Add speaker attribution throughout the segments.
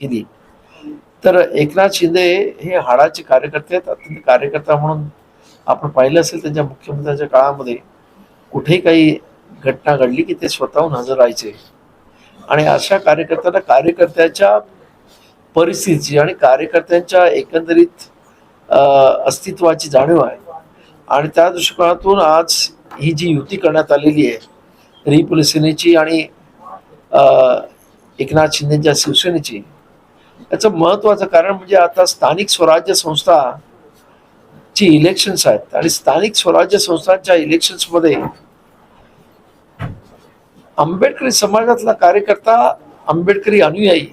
Speaker 1: केली. तर एकनाथ शिंदे हे हाडाचे कार्यकर्ते आहेत अत्यंत कार्यकर्ता म्हणून आपण पाहिलं असेल त्यांच्या मुख्यमंत्र्यांच्या काळामध्ये कुठेही काही घटना घडली की ते स्वतःहून हजर राहायचे. आणि अशा कार्यकर्त्यांना कार्यकर्त्याच्या परिस्थितीची आणि कार्यकर्त्यांच्या एकंदरीत अस्तित्वाची जाणीव आहे. आणि त्या दृष्टिकोनातून आज ही जी युती करण्यात आलेली आहे रिपब्लिक सेनेची आणि एकनाथ शिंदेच्या शिवसेनेची याचं महत्वाचं कारण म्हणजे आता स्थानिक स्वराज्य संस्था ची इलेक्शन्स आहेत. आणि स्थानिक स्वराज्य संस्थांच्या इलेक्शन्समध्ये आंबेडकरी समाजातला कार्यकर्ता आंबेडकरी अनुयायी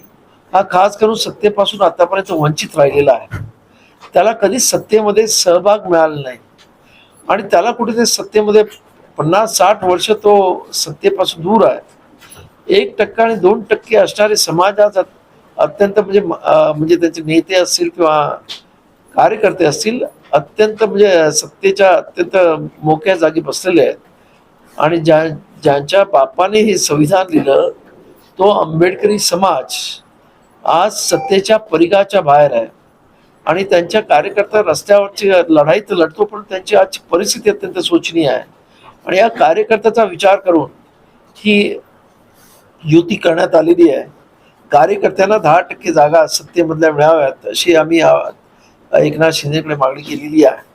Speaker 1: हा खास करून सत्तेपासून आतापर्यंत वंचित राहिलेला आहे. त्याला कधीच सत्तेमध्ये सहभाग मिळाला नाही. आणि त्याला कुठेतरी सत्तेमध्ये पन्नास साठ वर्ष तो सत्तेपासून दूर आहे. एक टक्का आणि दोन टक्के असणारे समाजात अत्यंत म्हणजे म्हणजे त्यांचे नेते असतील किंवा कार्यकर्ते असतील अत्यंत म्हणजे सत्तेच्या अत्यंत मोक्या जागी बसलेले आहेत. आणि ज्या ज्यांच्या बापाने हे संविधान लिहिलं तो आंबेडकरी समाज आज सत्तेच्या परिघाच्या बाहेर आहे. आणि त्यांच्या कार्यकर्ता रस्त्यावरची लढाई तर लढतो पण त्यांची आजची परिस्थिती अत्यंत शोचनीय आहे. आणि या कार्यकर्त्याचा विचार करून ही युती करण्यात आलेली आहे. कार्यकर्त्यांना दहा टक्के जागा सत्तेमधल्या मिळाव्यात अशी आम्ही एकनाथ शिंदेकडे मागणी केलेली आहे.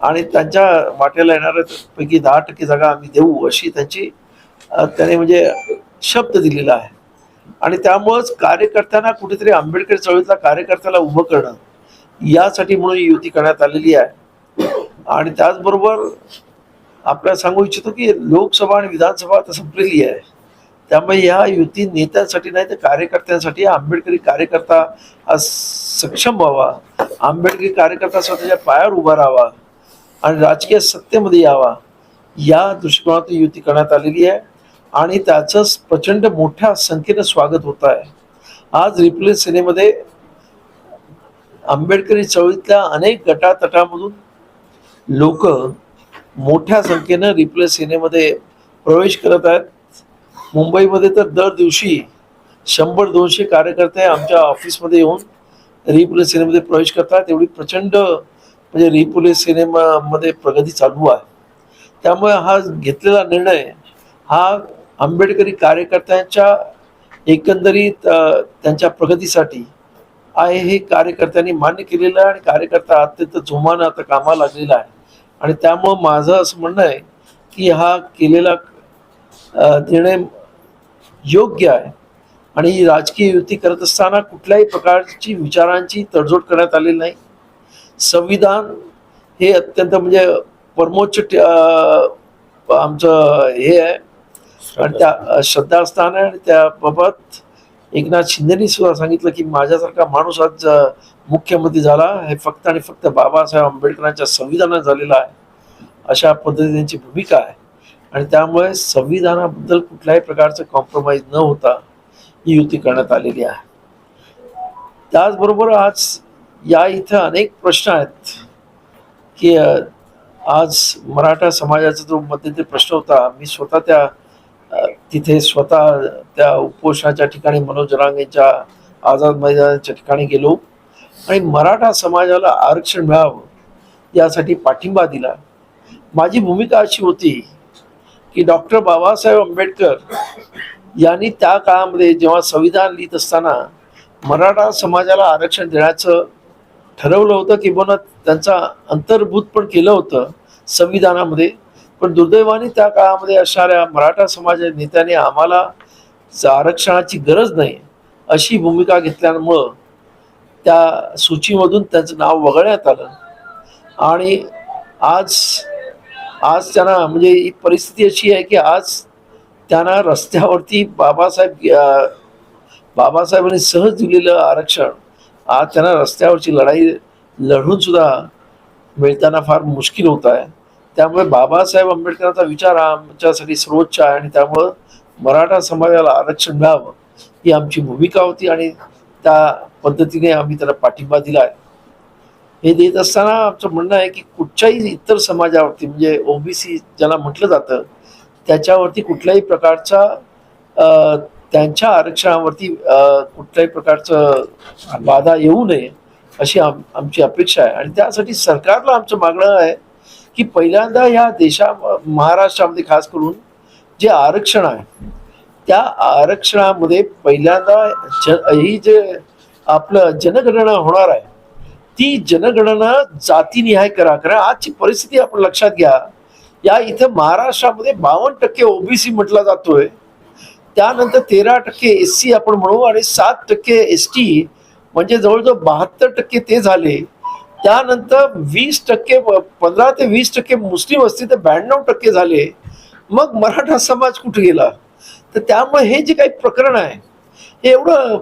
Speaker 1: आणि त्यांच्या वाट्याला येणाऱ्या पैकी दहा टक्के जागा आम्ही देऊ अशी त्यांची त्याने म्हणजे शब्द दिलेला आहे. आणि त्यामुळंच कार्यकर्त्यांना कुठेतरी आंबेडकर चळवळीतला कार्यकर्त्याला उभं करणं यासाठी म्हणून ही युती करण्यात आलेली आहे. आणि त्याचबरोबर आपल्याला सांगू इच्छितो की लोकसभा आणि विधानसभा आता संपलेली आहे. त्यामुळे या युती नेत्यांसाठी नाही तर कार्यकर्त्यांसाठी आंबेडकरी कार्यकर्ता हा सक्षम व्हावा. आंबेडकरी कार्यकर्ता स्वतःच्या पायावर उभा राहावा आणि राजकीय सत्तेमध्ये यावा. या दृष्टिकोनातून युती करण्यात आलेली आहे आणि त्याचं प्रचंड मोठ्या संख्येनं स्वागत होत आहे. आज रिप्लेस सेनेमध्ये आंबेडकरी चळवळीतल्या अनेक गटातटामधून लोक मोठ्या संख्येनं रिप्लेस सेनेमध्ये प्रवेश करत आहेत. मुंबईमध्ये तर दर दिवशी शंभर दोनशे कार्यकर्ते आमच्या ऑफिसमध्ये येऊन रिपुले सेनेमध्ये प्रवेश करतात. एवढी प्रचंड म्हणजे रिपुले सिनेमामध्ये प्रगती चालू आहे. त्यामुळे हा घेतलेला निर्णय हा आंबेडकरी कार्यकर्त्यांच्या एकंदरीत त्यांच्या प्रगतीसाठी आहे हे कार्यकर्त्यांनी मान्य केलेलं आहे आणि कार्यकर्ता अत्यंत जोमानं आता कामाला लागलेला आहे. आणि त्यामुळं माझं असं म्हणणं आहे की हा केलेला निर्णय योग्य आहे. आणि ही राजकीय युती करत असताना कुठल्याही प्रकारची विचारांची तडजोड करण्यात आलेली नाही. संविधान हे अत्यंत म्हणजे परमोच्च आमचं हे आहे. आणि त्या श्रद्धास्थान आहे आणि त्याबाबत एकनाथ शिंदेनी सुद्धा सांगितलं की माझ्यासारखा माणूस आज मुख्यमंत्री झाला हे फक्त आणि फक्त बाबासाहेब आंबेडकरांच्या संविधानात झालेला आहे. अशा पद्धतीची भूमिका आहे. आणि त्यामुळे संविधानाबद्दल कुठल्याही प्रकारचं कॉम्प्रोमाइज न होता ही युती करण्यात आलेली आहे. त्याचबरोबर आज या इथं अनेक प्रश्न आहेत की आज मराठा समाजाचा जो मध्यंतरी प्रश्न होता मी स्वतः त्या तिथे स्वतः त्या उपोषणाच्या ठिकाणी मनोज रांगेच्या आझाद मैदानाच्या ठिकाणी गेलो आणि मराठा समाजाला आरक्षण मिळावं यासाठी पाठिंबा दिला. माझी भूमिका अशी होती की डॉक्टर बाबासाहेब आंबेडकर यांनी त्या काळामध्ये जेव्हा संविधान लिहित असताना मराठा समाजाला आरक्षण देण्याचं ठरवलं होतं किंवा त्यांचा अंतर्भूत पण केलं होतं संविधानामध्ये. पण दुर्दैवाने त्या काळामध्ये असणाऱ्या मराठा समाज नेत्याने आम्हाला आरक्षणाची गरज नाही अशी भूमिका घेतल्यामुळं त्या सूचीमधून त्यांचं नाव वगळण्यात आलं. आणि आज आज त्यांना म्हणजे ही परिस्थिती अशी आहे की आज त्यांना रस्त्यावरती बाबासाहेब बाबासाहेबांनी सहज दिलेलं आरक्षण आज त्यांना रस्त्यावरची लढाई लढूनसुद्धा मिळताना फार मुश्किल होत आहे. त्यामुळे बाबासाहेब आंबेडकरांचा विचार हा आमच्यासाठी सर्वोच्च आहे आणि त्यामुळं मराठा समाजाला आरक्षण मिळावं ही आमची भूमिका होती आणि त्या पद्धतीने आम्ही त्याला पाठिंबा दिला आहे. हे देत असताना आमचं म्हणणं आहे की कुठच्याही इतर समाजावरती म्हणजे ओबीसी ज्याला म्हटलं जातं त्याच्यावरती कुठल्याही प्रकारचा त्यांच्या आरक्षणावरती कुठल्याही प्रकारचं बाधा येऊ नये अशी आम आमची अपेक्षा आहे. आणि त्यासाठी सरकारला आमचं मागणं आहे की पहिल्यांदा ह्या देशा महाराष्ट्रामध्ये खास करून जे आरक्षण आहे त्या आरक्षणामध्ये पहिल्यांदा ज ही जे आपलं जनगणना होणार आहे ती जनगणना जातीनिहाय करा कारण आजची परिस्थिती आपण लक्षात घ्या. या इथं महाराष्ट्रामध्ये बावन्न टक्के ओबीसी म्हटला जातोय. त्यानंतर तेरा टक्के एस सी आपण म्हणू आणि सात टक्के एस टी म्हणजे जवळजवळ बहात्तर टक्के ते झाले. त्यानंतर वीस टक्के पंधरा ते वीस टक्के मुस्लिम असतील तर ब्याण्णव टक्के झाले. मग मराठा समाज कुठे गेला? तर त्यामुळे हे जे काही प्रकरण आहे हे एवढं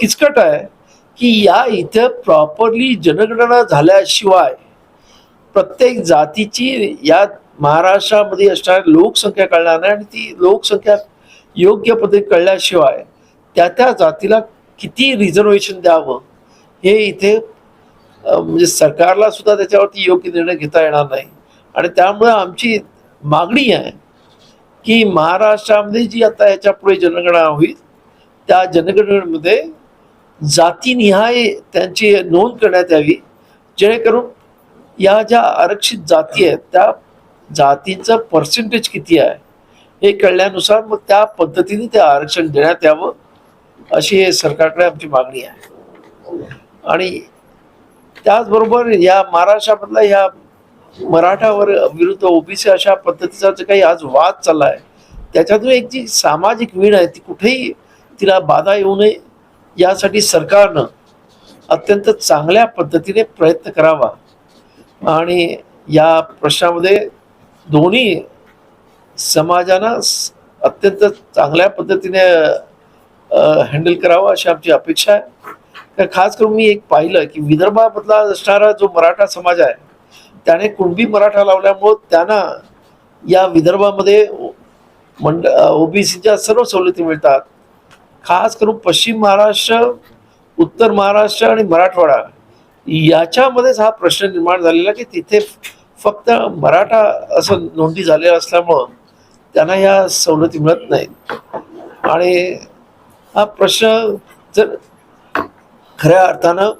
Speaker 1: किचकट आहे. की या इथं प्रॉपरली जनगणना झाल्याशिवाय प्रत्येक जातीची या महाराष्ट्रामध्ये असणारी लोकसंख्या कळणार नाही आणि ती लोकसंख्या योग्य पद्धतीने कळल्याशिवाय त्या त्या जातीला किती रिझर्वेशन द्यावं हे इथे म्हणजे सरकारला सुद्धा त्याच्यावरती योग्य निर्णय घेता येणार नाही. आणि त्यामुळे आमची मागणी आहे की महाराष्ट्रामध्ये जी आता याच्यापुढे जनगणना होईल त्या जनगणनेमध्ये जातीनिहाय त्यांची नोंद करण्यात यावी. जेणेकरून या ज्या आरक्षित जाती आहेत त्या जातींचं पर्सेंटेज किती आहे हे कळल्यानुसार मग त्या पद्धतीने ते आरक्षण देण्यात यावं अशी हे सरकारकडे आमची मागणी आहे. आणि त्याचबरोबर या महाराष्ट्रामधला ह्या मराठावर विरुद्ध ओबीसी अशा पद्धतीचा जे काही आज वाद चालला आहे त्याच्यातून एक जी सामाजिक वीण आहे ती कुठेही तिला बाधा येऊ नये यासाठी सरकारनं अत्यंत चांगल्या पद्धतीने प्रयत्न करावा. आणि या प्रश्नामध्ये दोन्ही समाजानं अत्यंत चांगल्या पद्धतीने हँडल करावं अशी आमची अपेक्षा आहे. तर खास करून मी एक पाहिलं की विदर्भामधला असणारा जो मराठा समाज आहे त्याने कुणबी मराठा लावल्यामुळं त्यांना या विदर्भामध्ये मंड ओबीसीच्या सर्व सवलती मिळतात. खास करून पश्चिम महाराष्ट्र उत्तर महाराष्ट्र आणि मराठवाडा याच्यामध्येच हा प्रश्न निर्माण झालेला की तिथे फक्त मराठा असं नोंदी झालेलं असल्यामुळं त्यांना ह्या सवलती मिळत नाहीत. आणि हा प्रश्न जर खऱ्या अर्थानं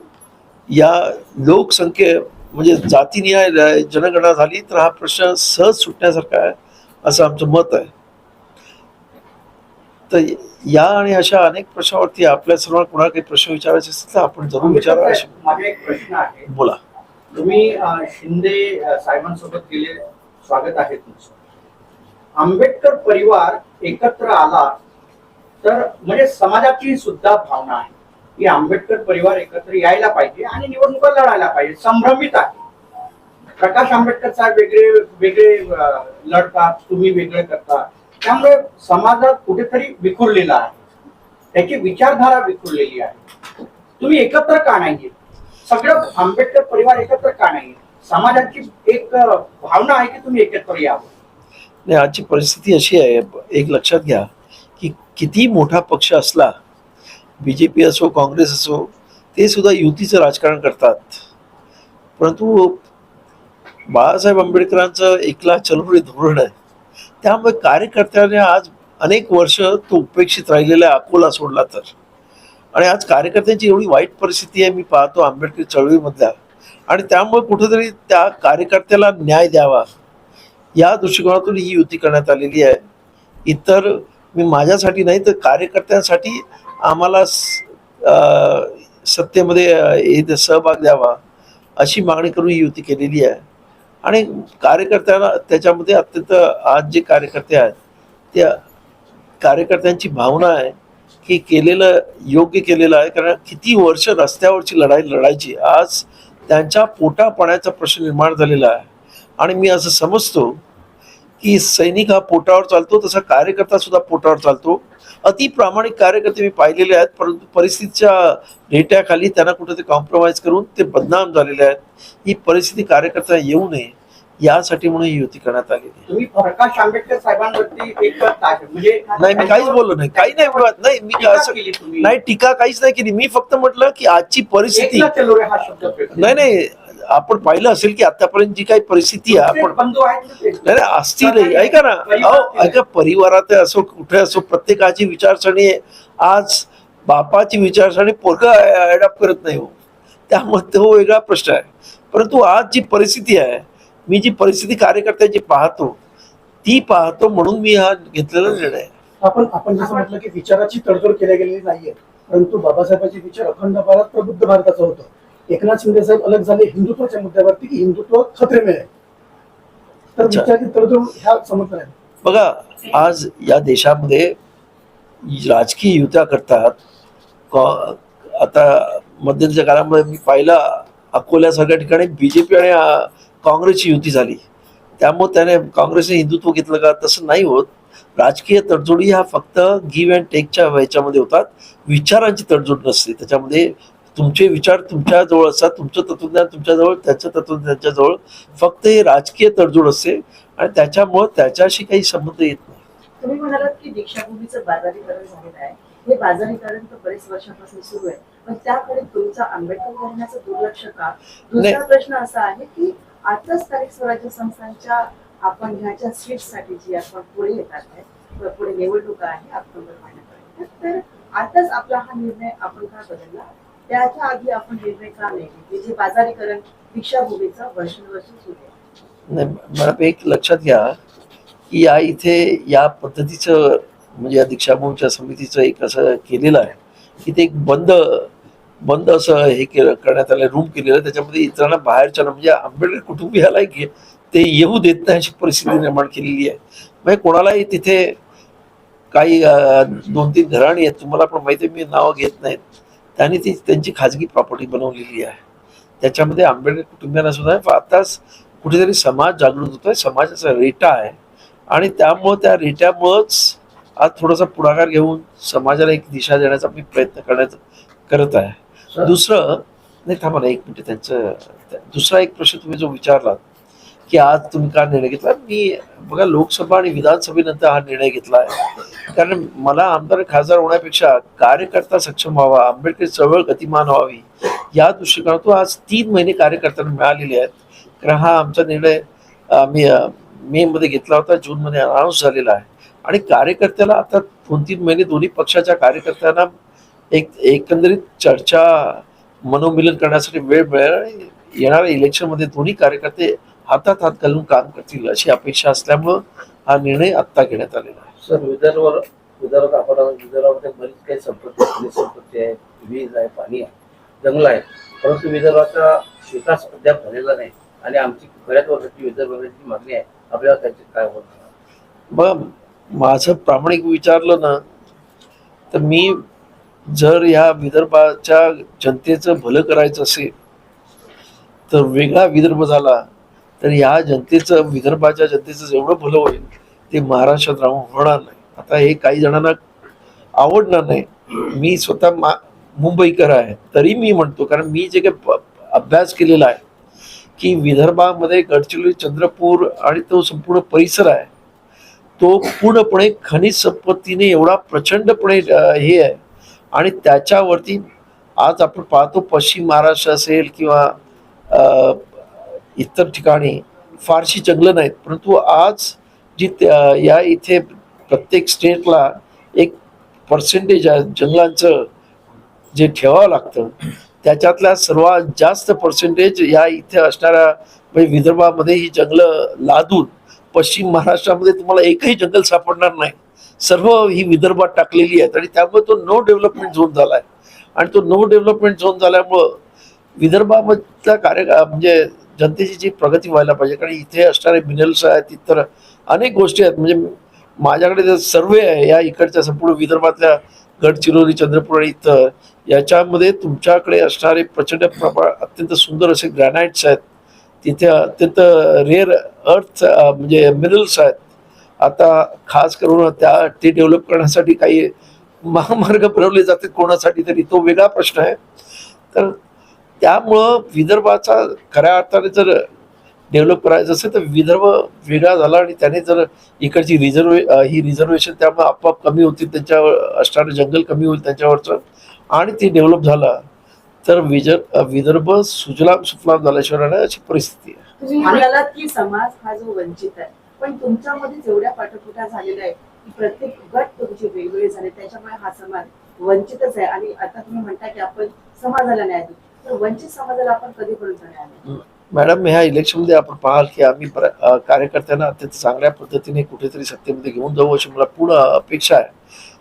Speaker 1: या लोकसंख्ये म्हणजे जातीनिहाय जनगणना झाली तर हा प्रश्न सहज सुटण्यासारखा आहे असं आमचं मत आहे. तर या आणि अशा अनेक प्रश्नावरती आपल्या सर्वांना कोणाला काही प्रश्न विचारायचे असतील तर आपण जरूर विचारा
Speaker 2: माझा एक प्रश्न आहे.
Speaker 1: बोला.
Speaker 2: तुम्ही शिंदे साहेबांसोबत केले स्वागत आहे तुमचं. आंबेडकर परिवार एकत्र आला तर म्हणजे समाजाची सुद्धा भावना आहे. की आंबेडकर परिवार एकत्र यायला पाहिजे आणि निवडणुका लढायला पाहिजे संभ्रमित आहे. प्रकाश आंबेडकर साहेब वेगळे वेगळे लढतात तुम्ही वेगळे करता. त्यामुळे समाजात कुठेतरी विखुरलेला आहे. त्याची विचारधारा विखुरलेली आहे. तुम्ही एकत्र का नाही सगळं आंबेडकर परिवार एकत्र का नाही समाजाची एक भावना आहे की तुम्ही एकत्र यावं?
Speaker 1: नाही आजची परिस्थिती अशी आहे एक लक्षात घ्या की किती मोठा पक्ष असला बी जे पी असो काँग्रेस असो ते सुद्धा युतीचं राजकारण करतात. परंतु बाळासाहेब आंबेडकरांचं एकला चलवळी धोरण आहे. त्यामुळे कार्यकर्त्याने आज अनेक वर्ष तो उपेक्षित राहिलेला आहे अकोला सोडला तर. आणि आज कार्यकर्त्यांची एवढी वाईट परिस्थिती आहे मी पाहतो आंबेडकर चळवळीमधल्या. आणि त्यामुळे कुठेतरी त्या कार्यकर्त्याला न्याय द्यावा. या दृष्टिकोनातून ही युती करण्यात आलेली आहे. इतर मी माझ्यासाठी नाही तर कार्यकर्त्यांसाठी आम्हाला सत्तेमध्ये सहभाग द्यावा अशी मागणी करून ही युती केलेली आहे. आणि कार्यकर्त्यांना त्याच्यामध्ये अत्यंत आज जे कार्यकर्ते आहेत त्या कार्यकर्त्यांची भावना आहे की केलेलं योग्य केलेलं आहे. कारण किती वर्ष रस्त्यावरची लढाई लढायची आज त्यांच्या पोटापाण्याचा प्रश्न निर्माण झालेला आहे. आणि मी असं समजतो की सैनिक हा पोटावर चालतो तसा कार्यकर्ता सुद्धा पोटावर चालतो. अति प्रामाणिक कार्यकर्ते मी पाहिलेले आहेत परंतु परिस्थितीच्या रेट्याखाली त्यांना कुठेतरी कॉम्प्रोमाइज करून ते बदनाम झालेले आहेत. ही परिस्थिती कार्यकर्ता येऊ नये यासाठी म्हणून ही युती करण्यात
Speaker 2: प्रकाश आंबेडकर साहेबांवरती तास म्हणजे
Speaker 1: नाही मी काहीच बोललो नाही. काही नाही बोलत नाही मी असं. नाही टीका काहीच नाही केली. मी फक्त म्हटलं की आजची परिस्थिती. नाही नाही. आपण पाहिलं असेल की आतापर्यंत जी काही परिस्थिती आहे आपण? नाही असतीलही ऐका ना. अहो ऐका परिवारात असो कुठे असो प्रत्येकाची विचारसरणी. आज बापाची विचारसरणी पोरग अडॉप्ट करत नाही हो. त्यामुळे तो वेगळा प्रश्न आहे. परंतु आज जी परिस्थिती आहे मी जी परिस्थिती कार्यकर्त्याची पाहतो ती पाहतो म्हणून मी हा घेतलेला निर्णय आहे.
Speaker 3: आपण आपण जसं म्हटलं की विचाराची तडजोड केल्या गेलेली नाहीये. परंतु बाबासाहेबांचे विचार अखंड भारत प्रबुद्ध भारताचं होतं. एकनाथ शिंदे साहेब अलग झाले हिंदुत्वाच्या मुद्द्यावरती की हिंदुत्व खतरे में आहे? तर
Speaker 1: अच्छा.
Speaker 3: विचाराची तडजोड ह्या आहे
Speaker 1: बघा आज या देशामध्ये राजकीय युत्या करतात. आता मध्यंतरीच्या काळामध्ये मी पाहिला अकोल्यासारख्या ठिकाणी बीजेपी आणि काँग्रेसची युती झाली. त्यामुळे त्याने काँग्रेसने हिंदुत्व घेतलं का तसं नाही होत. राजकीय तडजोडी ह्या फक्त गिव्ह अँड टेकच्या ह्याच्यामध्ये होतात. विचारांची तडजोड नसते. त्याच्यामध्ये तुमचे विचार तुमच्या जवळ असतात तुमचं तत्वज्ञान तुमच्याजवळ त्याचं तत्वज्ञान त्यांच्याजवळ फक्त हे राजकीय तडजोड असते आणि त्याच्यामुळं त्याच्याशी काही संबंध येत नाही.
Speaker 4: तुम्ही म्हणालात की दीक्षाभूमीचं बाजारीकरण झालेलं आहे. हे बाजारीकरण तर बरेच वर्षापासून सुरू आहे. पण त्याकडे तुमचा आंबेडकर करण्याचं दुर्लक्ष का? दुसरा प्रश्न असा आहे की आताच स्थानिक स्वराज्य संस्थांच्या आपण ह्याच्या सीटसाठी जी आपण पुढे येतात आहे पुढे निवडणुका आहे ऑक्टोबर महिन्यापर्यंत. तर आताच आपला हा निर्णय आपण का बदलला? त्याच्या आधी आपण निर्णय नाही जे बाजारीकरण दीक्षाभूमीचं वर्षानुवर्ष सुरू आहे.
Speaker 1: मला एक लक्षात घ्या की या इथे या पद्धतीचं म्हणजे या दीक्षाभूमीच्या समितीचं एक असं केलेलं आहे की ते एक बंद बंद असं हे केलं करण्यात आलं रूम केलेलं त्याच्यामध्ये इतरांना बाहेरच्या म्हणजे आंबेडकर कुटुंबियाला घे ते येऊ देत नाही अशी परिस्थिती निर्माण केलेली आहे. म्हणजे कोणालाही तिथे काही दोन तीन घराणी आहेत तुम्हाला पण माहिती मी नावं घेत नाहीत. त्यांनी ती त्यांची खाजगी प्रॉपर्टी बनवलेली आहे. त्याच्यामध्ये आंबेडकर कुटुंबियांना सुद्धा आताच कुठेतरी समाज जागृत होतोय. समाजाचा रेटा आहे. आणि त्यामुळं त्या रेट्यामुळंच आज थोडासा पुढाकार घेऊन समाजाला एक दिशा देण्याचा मी प्रयत्न करण्याचा करत आहे. दुसरं नाही थांबा ना एक मिनिट. त्यांचं त्या- दुसरा एक प्रश्न तुम्ही जो विचारलात की आज तुम्ही का निर्णय घेतला? मी बघा लोकसभा आणि विधानसभेनंतर हा निर्णय घेतला आहे. कारण मला आमदार खासदार होण्यापेक्षा कार्यकर्ता सक्षम व्हावा आंबेडकर चळवळ गतिमान व्हावी या दृष्टिकोनातून आज तीन महिने कार्यकर्त्यांना मिळालेले आहेत. कारण हा आमचा निर्णय आम्ही मे मध्ये घेतला होता जून मध्ये अनाऊन्स झालेला आहे. आणि कार्यकर्त्याला आता दोन तीन महिने दोन्ही पक्षाच्या कार्यकर्त्यांना एक एकंदरीत चर्चा मनोमिलन करण्यासाठी वेळ मिळेल आणि येणाऱ्या इलेक्शनमध्ये दोन्ही कार्यकर्ते हातात हात घालून काम करतील अशी अपेक्षा असल्यामुळं हा निर्णय आत्ता घेण्यात आलेला आहे.
Speaker 5: सर विदर्भ विदर्भात आपण विदर्भामध्ये बरीच काही संपत्ती खनिज संपत्ती आहे वीज आहे पाणी आहे जंगल आहे. परंतु विदर्भाचा विकास अद्याप झालेला नाही आणि आमची बऱ्याच वर्षाची विदर्भाची मागणी आहे आपल्याला त्याची काय होत
Speaker 1: मग माझं प्रामाणिक विचारलं ना तर मी जर ह्या विदर्भाच्या जनतेचं भलं करायचं असेल तर वेगळा विदर्भ झाला तर या जनतेचं विदर्भाच्या जनतेचं जेवढं भलं होईल ते महाराष्ट्रात राहून होणार नाही. आता हे काही जणांना आवडणार नाही. मी स्वतः मा मुंबईकर आहे. तरी मी म्हणतो कारण मी जे काही प- अभ्यास केलेला आहे की विदर्भामध्ये गडचिरोली चंद्रपूर आणि तो संपूर्ण परिसर आहे तो पूर्णपणे खनिज संपत्तीने एवढा प्रचंडपणे हे आहे. आणि त्याच्यावरती आज आपण पाहतो पश्चिम महाराष्ट्र असेल किंवा इतर ठिकाणी फारशी जंगलं नाहीत. परंतु आज जी त्या- या इथे प्रत्येक स्टेटला एक पर्सेंटेज आहे जंगलांचं जे ठेवावं लागतं त्याच्यातल्या सर्वात जास्त पर्सेंटेज या इथे असणाऱ्या म्हणजे विदर्भामध्ये ही जंगलं लादून पश्चिम महाराष्ट्रामध्ये तुम्हाला एकही जंगल सापडणार नाही. सर्व ही विदर्भात टाकलेली आहेत आणि त्यामुळे तो नो डेव्हलपमेंट झोन झाला आहे आणि तो नो डेव्हलपमेंट झोन झाल्यामुळं विदर्भामधल्या कार्य म्हणजे जनतेची जी प्रगती व्हायला पाहिजे. कारण इथे असणारे मिनरल्स आहेत इतर अनेक गोष्टी आहेत. म्हणजे माझ्याकडे सर्वे आहे या इकडच्या संपूर्ण विदर्भातल्या गडचिरोली चंद्रपूर आणि इतर याच्यामध्ये तुमच्याकडे असणारे प्रचंड प्रमाण अत्यंत सुंदर असे ग्रॅनाइट्स आहेत. तिथे अत्यंत रेअर अर्थ म्हणजे मिनरल्स आहेत. आता खास करून त्या ते डेव्हलप करण्यासाठी काही महामार्ग बनवले जातात कोणासाठी तरी तो वेगळा प्रश्न आहे. तर त्यामुळं विदर्भाचा खऱ्या अर्थाने जर डेव्हलप करायचं असेल तर विदर्भ वेगळा झाला आणि त्याने जर इकडची रिझर्वे ही रिझर्वेशन त्यामुळे आपोआप कमी होतील त्यांच्यावर असणारं जंगल कमी होईल त्यांच्यावरचं आणि ती डेव्हलप झाला तर विजर विदर्भ सुजलाम सुफलाम झाल्याशिवाय राहणार अशी परिस्थिती आहे.
Speaker 4: म्हणालात की समाज हा जो वंचित आहे पण तुमच्यामध्ये जेवढ्या पाठपुठा झालेल्या आहे की प्रत्येक गट तुमचे वेगवेगळे झाले त्याच्यामुळे हा समाज वंचितच आहे. आणि आता तुम्ही म्हणता की आपण समाजाला न्याय देऊ तर वंचित समाजाला आपण कधीपर्यंत न्याय
Speaker 1: मॅडम ह्या इलेक्शनमध्ये आपण पाहाल की आम्ही कार्यकर्त्यांना अत्यंत चांगल्या पद्धतीने कुठेतरी सत्तेमध्ये घेऊन जाऊ अशी मला पूर्ण अपेक्षा आहे.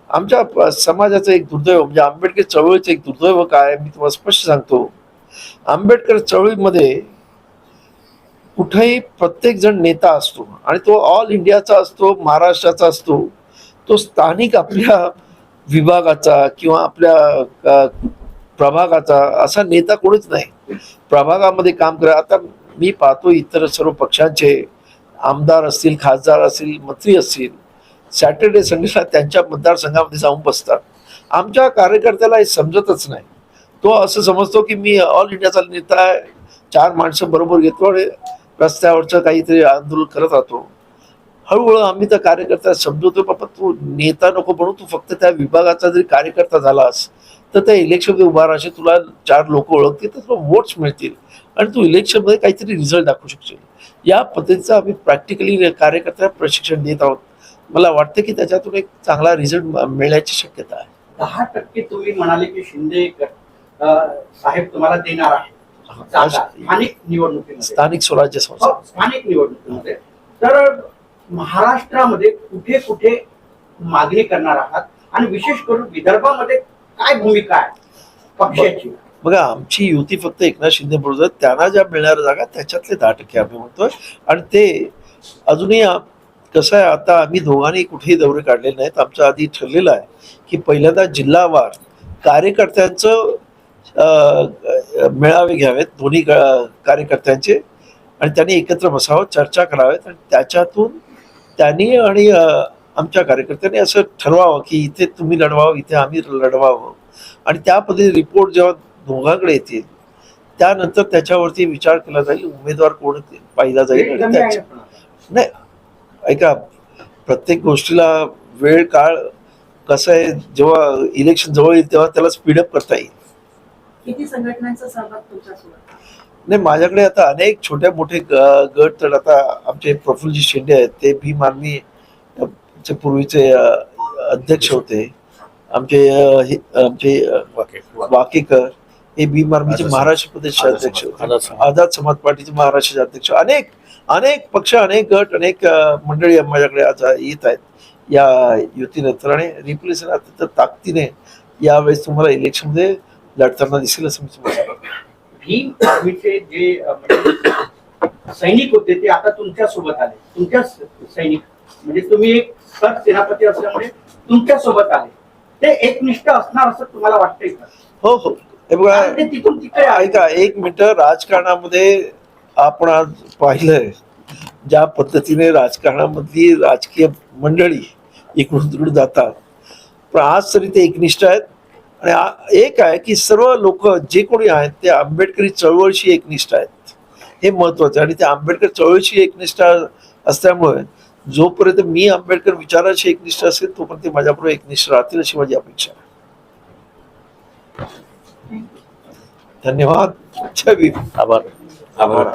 Speaker 1: आमच्या समाजाचं एक दुर्दैव म्हणजे आंबेडकर चळवळीचं एक दुर्दैव काय मी तुम्हाला स्पष्ट सांगतो. आंबेडकर चळवळीमध्ये कुठेही प्रत्येक जण नेता असतो आणि तो ऑल इंडियाचा असतो महाराष्ट्राचा असतो. तो स्थानिक आपल्या विभागाचा किंवा आपल्या प्रभागाचा असा नेता कोणीच नाही. प्रभागामध्ये काम करा. आता मी पाहतो इतर सर्व पक्षांचे आमदार असतील खासदार असतील मंत्री असतील सॅटर्डे संडेला त्यांच्या मतदारसंघामध्ये जाऊन बसतात. आमच्या कार्यकर्त्याला हे समजतच नाही. तो असं समजतो की मी ऑल इंडियाचा नेता आहे. चार माणसं बरोबर घेतो आणि रस्त्यावरचं काहीतरी आंदोलन करत राहतो. हळूहळू आम्ही त्या कार्यकर्त्याला समजवतो बाबा तू नेता नको म्हणून तू फक्त त्या विभागाचा जरी कार्यकर्ता झालास तर त्या इलेक्शनमध्ये उभा राहशील तुला चार लोक ओळखतील तर तुला वोट्स मिळतील. आणि तू इलेक्शनमध्ये काहीतरी रिझल्ट दाखवू शकशील. या पद्धतीचं आम्ही प्रॅक्टिकली कार्यकर्त्याला प्रशिक्षण देत आहोत. मला वाटतं की त्याच्यातून एक चांगला रिझल्ट मिळण्याची शक्यता आहे.
Speaker 2: दहा टक्के तुम्ही म्हणाले की शिंदे साहेब तुम्हाला देणार आहे. स्थानिक निवडणुकीमध्ये.
Speaker 1: स्थानिक स्वराज्य संस्था.
Speaker 2: हो, स्थानिक निवडणुकीमध्ये. तर महाराष्ट्रामध्ये कुठे कुठे मागणी करणार आहात? आणि विशेष करून विदर्भामध्ये काय भूमिका आहे? पक्षाची.
Speaker 1: बघा आमची युती फक्त एकनाथ शिंदे बरोबर त्यांना ज्या मिळणाऱ्या जागा त्याच्यातले दहा टक्के आम्ही म्हणतोय. आणि ते अजूनही कसं आहे आता आम्ही दोघांनी कुठेही दौरे काढलेले नाहीत. आमचं आधी ठरलेलं आहे की पहिल्यांदा जिल्हावार कार्यकर्त्यांचं मेळावे घ्यावेत दोन्ही कार्यकर्त्यांचे. आणि त्यांनी एकत्र बसावं चर्चा करावेत. आणि त्याच्यातून त्यांनी आणि आमच्या कार्यकर्त्यांनी असं ठरवावं की इथे तुम्ही लढवावं इथे आम्ही लढवावं. आणि त्या पद्धतीने रिपोर्ट जेव्हा दोघांकडे येतील त्यानंतर त्याच्यावरती विचार केला जाईल उमेदवार कोण पाहिला जाईल. नाही ऐका प्रत्येक गोष्टीला वेळ काळ कसं आहे जेव्हा इलेक्शन जवळ येईल तेव्हा त्याला स्पीडअप करता येईल. नाही माझ्याकडे आता अनेक छोटे मोठे गट तर आता आमचे प्रफुल्लजी शिंदे आहेत ते आर्मी अ, चे पूर्वीचे अध्यक्ष होते. आमचे हे- आमचे वाकेकर हे भीम आर्मीचे महाराष्ट्र प्रदेशचे
Speaker 6: आझाद
Speaker 1: अध्यक्ष होते.
Speaker 6: आझाद समाज.
Speaker 1: पार्टीचे महाराष्ट्राचे अध्यक्ष. अनेक अनेक पक्ष अनेक गट अनेक मंडळी माझ्याकडे आज येत आहेत. या युतीनंतर आणि रिप्लेसन अत्यंत ताकदीने यावेळेस तुम्हाला इलेक्शनमध्ये लढताना दिसेल असं मी तुम्हाला सांगतो.
Speaker 2: भीम आर्मीचे जे म्हणजे सैनिक होते ते आता तुमच्यासोबत आले. तुमच्या सैनिक. म्हणजे तुम्ही एक सत सेनापती असल्यामुळे तुमच्यासोबत आले. ते एकनिष्ठ असणार असं तुम्हाला वाटतंय का?
Speaker 1: हो हो. हे बघा
Speaker 2: ते तिथून तिकडे.
Speaker 1: ऐका एक मिनिट. राजकारणामध्ये आपण आज पाहिलंय ज्या पद्धतीने राजकारणामधली राजकीय मंडळी इकडून तिकडून जातात. पण आज तरी ते एकनिष्ठ आहेत. आणि एक आहे की सर्व लोक जे कोणी आहेत ते आंबेडकरी चळवळीशी एकनिष्ठ आहेत. हे महत्वाचं आहे. आणि ते आंबेडकर चळवळीशी एकनिष्ठ असल्यामुळे जोपर्यंत मी आंबेडकर विचाराशी एकनिष्ठ असेल तोपर्यंत ते माझ्याबरोबर एकनिष्ठ राहतील अशी माझी अपेक्षा आहे. धन्यवाद.
Speaker 6: आभार. आभार